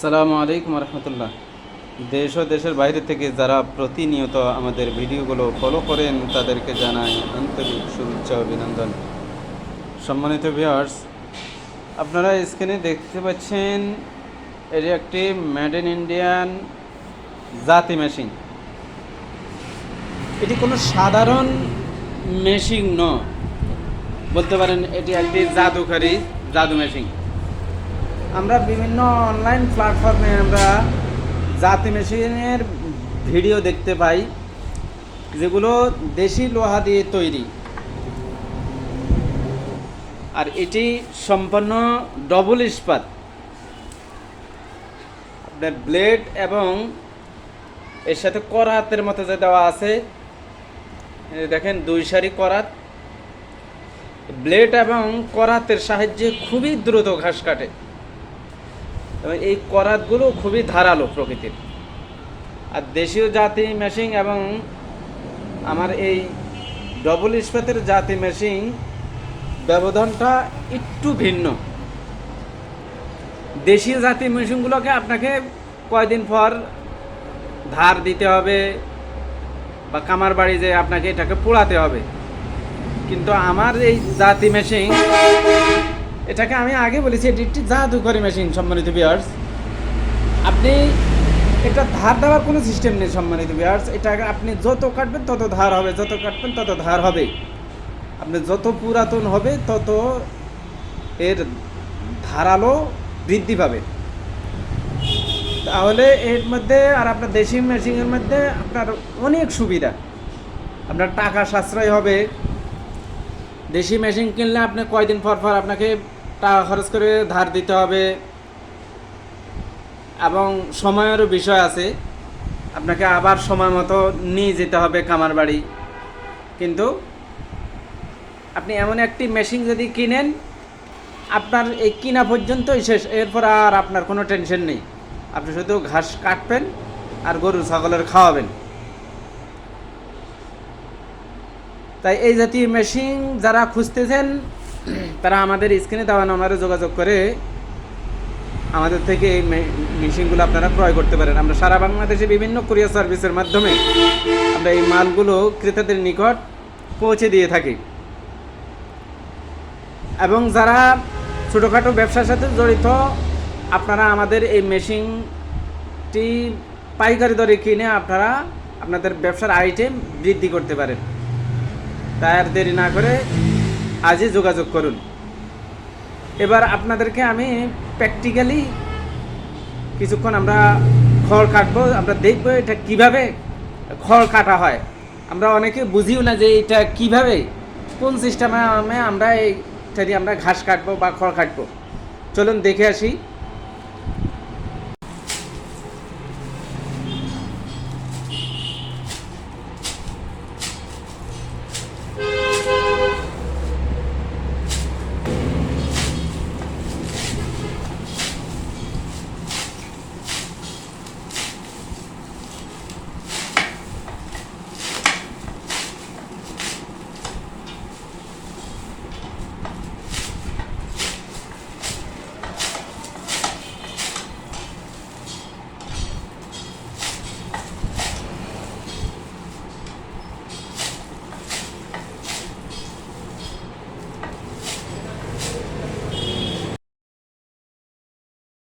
আসসালামু আলাইকুম রহমতুল্লাহ। দেশ ও দেশের বাইরে থেকে যারা প্রতিনিয়ত আমাদের ভিডিওগুলো ফলো করেন, তাদেরকে জানাই আন্তরিক শুভেচ্ছা, অভিনন্দন। সম্মানিত ভিউয়ার্স আপনারা স্ক্রিনে দেখতে পাচ্ছেন, এটি একটি মেড ইন ইন্ডিয়ান জাতি মেশিন এটি কোনো সাধারণ মেশিন নয়। বলতে পারেন এটি একটি জাদুকারী জাদু মেশিন আমরা বিভিন্ন অনলাইন প্ল্যাটফর্মে আমরা জাতি মেশিনের ভিডিও দেখতে পাই, যেগুলো দেশি লোহা দিয়ে তৈরি। আর এটি সম্পূর্ণ ডবল ইস্পাত। আপনার ব্লেড এবং এর সাথে করাতের মতো যে দেওয়া আছে দেখেন দুই সারি করাত ব্লেড এবং করাতের সাহায্যে খুবই দ্রুত ঘাস কাটে। এবং এই করাতগুলো খুবই ধারালো প্রকৃতির। আর দেশীয় জাতি মেশিন এবং আমার এই ডবল ইস্পাতের জাতি মেশিন ব্যবধানটা একটু ভিন্ন। দেশীয় জাতি মেশিনগুলোকে আপনাকে কয়দিন পর ধার দিতে হবে বা কামার বাড়ি যে আপনাকে এটাকে পোড়াতে হবে। কিন্তু আমার এই জাতি মেশিন এটাকে আমি আগে বলেছি, এটি একটি জাদুকরি মেশিন সম্মানিত বিয়ার্স আপনি, এটা ধার দেওয়ার কোনো সিস্টেম নেই, সম্মানিত বিয়ার্স এটা আপনি যত কাটবেন, তত ধার হবে, যত কাটবেন, তত ধার হবে। আপনি যত পুরাতন হবে, তত এর ধারালো বৃদ্ধি পাবে। তাহলে এর মধ্যে, আর আপনার দেশি মেশিনের মধ্যে আপনার অনেক সুবিধা। আপনার টাকা সাশ্রয় হবে। দেশি মেশিন কিনলে আপনি কয়দিন পর পর আপনাকে টাকা খরচ করে ধার দিতে হবে। এবং সময়েরও বিষয় আছে। আপনাকে আবার সময় মতো নিয়ে যেতে হবে কামার বাড়ি। কিন্তু আপনি এমন একটি মেশিন যদি কিনেন, আপনার এই কিনা পর্যন্তই শেষ। এরপর আর আপনার কোনো টেনশন নেই। আপনি শুধু ঘাস কাটবেন আর গরু, ছাগলের খাওয়াবেন। তাই এই জাতীয় মেশিন যারা খুঁজতেছেন তারা আমাদের স্ক্রিনে দেওয়া নাম্বারে যোগাযোগ করে আমাদের থেকে এই মেশিনগুলো আপনারা ক্রয় করতে পারেন। আমরা সারা বাংলাদেশে বিভিন্ন কুরিয়ার সার্ভিসের মাধ্যমে আমরা এই মালগুলো ক্রেতাদের নিকট পৌঁছে দিয়ে থাকি। এবং যারা ছোটোখাটো ব্যবসার সাথে জড়িত, আপনারা আমাদের এই মেশিনটি পাইকারি দরে কিনে আপনারা আপনাদের ব্যবসার আইটেম বৃদ্ধি করতে পারেন। তাই আর দেরি না করে আজই যোগাযোগ করুন। এবার আপনাদেরকে আমি প্র্যাকটিক্যালি কিছুক্ষণ আমরা খড় কাটবো, আমরা দেখব এটা কীভাবে খড় কাটা হয়। আমরা অনেকে বুঝিও না যে এটা কীভাবে, কোন সিস্টেমে আমরা এইটা দিয়ে আমরা ঘাস কাটবো বা খড় কাটবো। চলুন দেখে আসি।